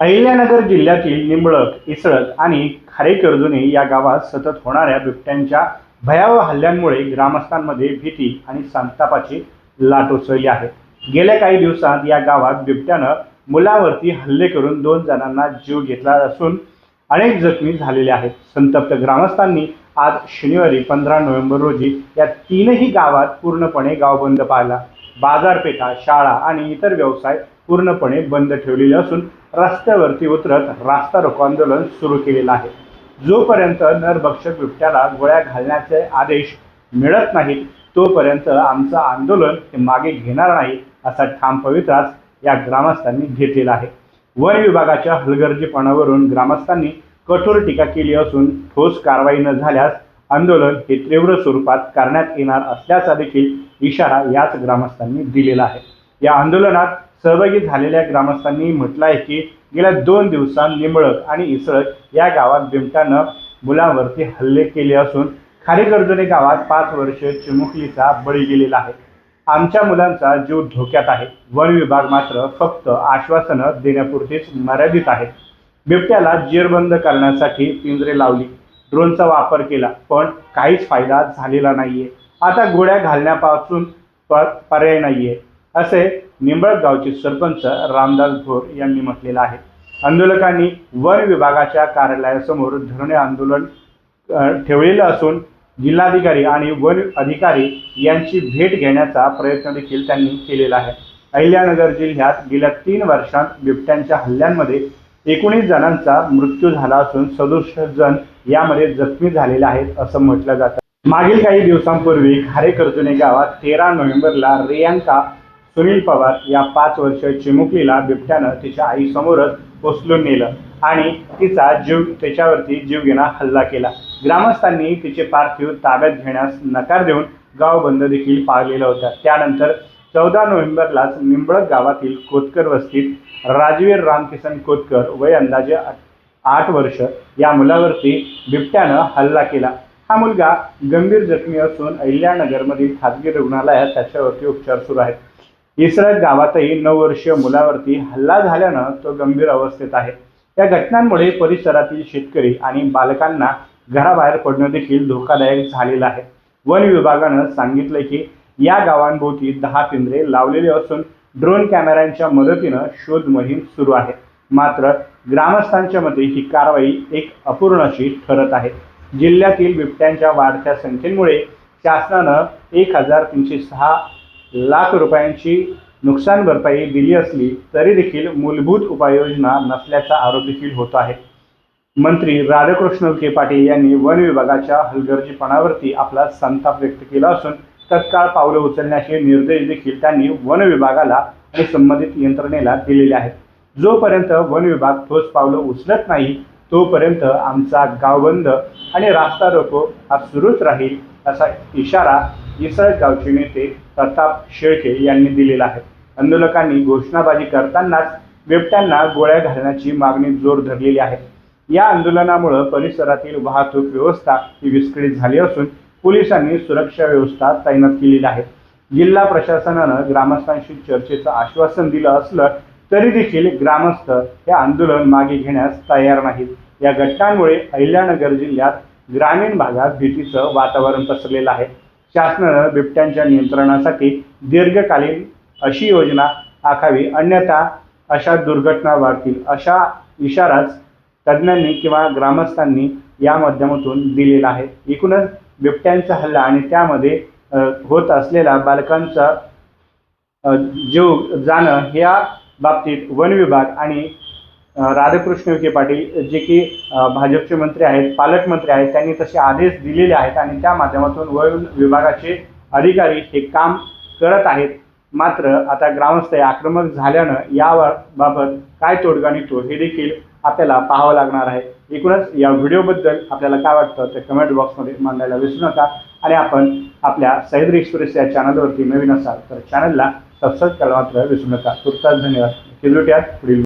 अहिल्यानगर जिल्ह्यातील निंबळक इसळक आणि खारेकर्जुने या गावात सतत होणाऱ्या बिबट्यांच्या भयावह हल्ल्यांमुळे ग्रामस्थांमध्ये भीती आणि संतापाची लाट उसळली आहे. गेल्या काही दिवसात या गावात बिबट्यानं मुलावरती हल्ले करून दोन जणांना जीव घेतला असून अनेक जखमी झालेले आहेत. संतप्त ग्रामस्थांनी आज शनिवारी पंधरा नोव्हेंबर रोजी या तीनही गावात पूर्णपणे गावबंद पाळला. बाजारपेठा शाळा आणि इतर व्यवसाय पूर्णपणे बंद ठेवलेले असून रस्त्यावरती उतरत रास्ता रोको आंदोलन सुरू केलेलं आहे. जोपर्यंत नरभक्षक बिबट्याला गोळ्या घालण्याचे आदेश मिळत नाहीत तोपर्यंत आमचं आंदोलन हे मागे घेणार नाही असा ठाम पवित्राच या ग्रामस्थांनी घेतलेला आहे. वन विभागाच्या हलगर्जीपणावरून ग्रामस्थांनी कठोर टीका केली असून ठोस कारवाई न झाल्यास आंदोलन हे तीव्र स्वरूपात करण्यात येणार असल्याचा देखील इशारा याच ग्रामस्थांनी दिलेला आहे. या आंदोलनात सहभागी झालेल्या ग्रामस्थांनी म्हटलं आहे की गेल्या दोन दिवसांत निंबळक आणि इसळक या गावात बिबट्यानं मुलांवरती हल्ले केले असून खारेकर्जने गावात पाच वर्ष चिमुकलीचा बळी गेलेला आहे. आमच्या मुलांचा जीव धोक्यात आहे. वन विभाग मात्र फक्त आश्वासनं देण्यापुरतीच मर्यादित आहे. बिबट्याला जेरबंद करण्यासाठी पिंजरे लावली. ड्रोनचा वापर केला पण काहीच फायदा झालेला नाहीये. आता गोळ्या घालण्यापासून प- पर्याय नाहीये. असे निंबळक गावचे सरपंच रामदास भोर यांनी म्हटलेलं आहे. आंदोलकांनी वन विभागाच्या कार्यालयासमोर धरणे आंदोलन ठेवलेलं असून जिल्हाधिकारी आणि वन अधिकारी यांची भेट घेण्याचा प्रयत्न देखील त्यांनी केलेला आहे. अहिल्यानगर जिल्ह्यात गेल्या तीन वर्षांत बिबट्यांच्या हल्ल्यांमध्ये एकोणीस जणांचा मृत्यू झाला असून सदुसष्ट जण यामध्ये जखमी झालेले आहेत असं म्हटलं जातं. मागील काही दिवसांपूर्वी खारेकर्जुने गावात तेरा नोव्हेंबरला रियांका सुनील पवार या पाच वर्ष चिमुकलीला बिबट्यानं तिच्या आईसमोरच उचलून नेलं आणि तिचा जीव त्याच्यावरती जीवघेणा हल्ला केला. ग्रामस्थांनी तिचे पार्थिव ताब्यात घेण्यास नकार देऊन गाव बंद देखील पाळलेलं होतं. त्यानंतर चौदा नोव्हेंबरलाच निंबळक गावातील कोतकर वस्तीत राजवीर रामकिसन कोतकर वय अंदाजे आठ- वर्ष या मुलावरती बिबट्यानं हल्ला केला. हा मुलगा गंभीर जखमी असून अहिल्यानगरमधील खाजगी रुग्णालयात त्याच्यावरती उपचार सुरू आहेत. इसरत गावातही नऊ वर्षीय मुलावरती हल्ला झाल्यानं तो गंभीर अवस्थेत आहे. या घटनांमुळे परिसरातील शेतकरी आणि बालकांना घराबाहेर पडणं देखील धोकादायक झालेलं आहे. वन विभागानं सांगितलं की या गावांभोवती दहा पिंजरे लावलेले असून ड्रोन कॅमेऱ्यांच्या मदतीनं शोध मोहीम सुरू आहे. मात्र ग्रामस्थांच्या मते ही कारवाई एक अपूर्णशी ठरत आहे. जिल्ह्यातील बिबट्यांच्या वाढत्या संख्येमुळे शासनानं एक हजार तीनशे सहा लाख रुपयांची नुकसान भरपाई दिली असली तरी देखील मूलभूत उपाययोजना नसल्याचा आरोप देखील होत आहे. मंत्री राधाकृष्ण विखे पाटील यांनी वन विभागाच्या हलगर्जीपणावरती आपला संताप व्यक्त केला असून तत्काळ पावलं उचलण्याचे निर्देश देखील त्यांनी वन विभागाला आणि संबंधित यंत्रणेला दिलेले आहेत. जोपर्यंत वन विभाग ठोस पावलं उचलत नाही तोपर्यंत आमचा गावबंद आणि रास्ता रोको हा सुरूच राहील असा इशारा इसळगावचे नेते प्रताप शेळके यांनी दिलेला आहे. आंदोलकांनी घोषणाबाजी करतानाच बिबट्यांना गोळ्या घालण्याची मागणी जोर धरलेली आहे. या आंदोलनामुळे परिसरातील वाहतूक व्यवस्था ही विस्कळीत झाली असून पोलिसांनी सुरक्षा व्यवस्था तैनात केलेली आहे. जिल्हा प्रशासनानं ग्रामस्थांशी चर्चेचं आश्वासन दिलं असलं तरी देखील ग्रामस्थ हे आंदोलन मागे घेण्यास तयार नाहीत. या घटनांमुळे अहिल्यानगर जिल्ह्यात ग्रामीण भागात भीतीचं वातावरण पसरलेलं आहे. शासनानं बिबट्यांच्या नियंत्रणासाठी दीर्घकालीन अशी योजना आखावी अन्यथा अशा दुर्घटना वाढतील अशा इशाराच तज्ज्ञांनी किंवा ग्रामस्थांनी या माध्यमातून दिलेला आहे. एकूणच बिबट्यांचा हल्ला आणि त्यामध्ये होत असलेला बालकांचा जीव जाणं ह्या बाबतीत वन विभाग आणि राधाकृष्ण विखे पाटील जे की भाजपचे मंत्री आहेत पालकमंत्री आहेत त्यांनी तसे आदेश दिलेले आहेत आणि त्या माध्यमातून वन विभागाचे अधिकारी हे काम करत आहेत. मात्र आता ग्रामस्थ आक्रमक झाल्यानं यावर बाबत काय तोडगा निघतो हे देखील आपल्याला पाहावं लागणार आहे. एकूणच या व्हिडिओबद्दल आपल्याला काय वाटतं ते कमेंट बॉक्समध्ये मांडायला विसरू नका. आणि आपण आपल्या सह्याद्री एक्सप्रेस या चॅनलवरती नवीन असाल तर चॅनलला सबस्क्राईब करायला मात्र विसरू नका. तुर्तास धन्यवाद. किलोट्यात पुढील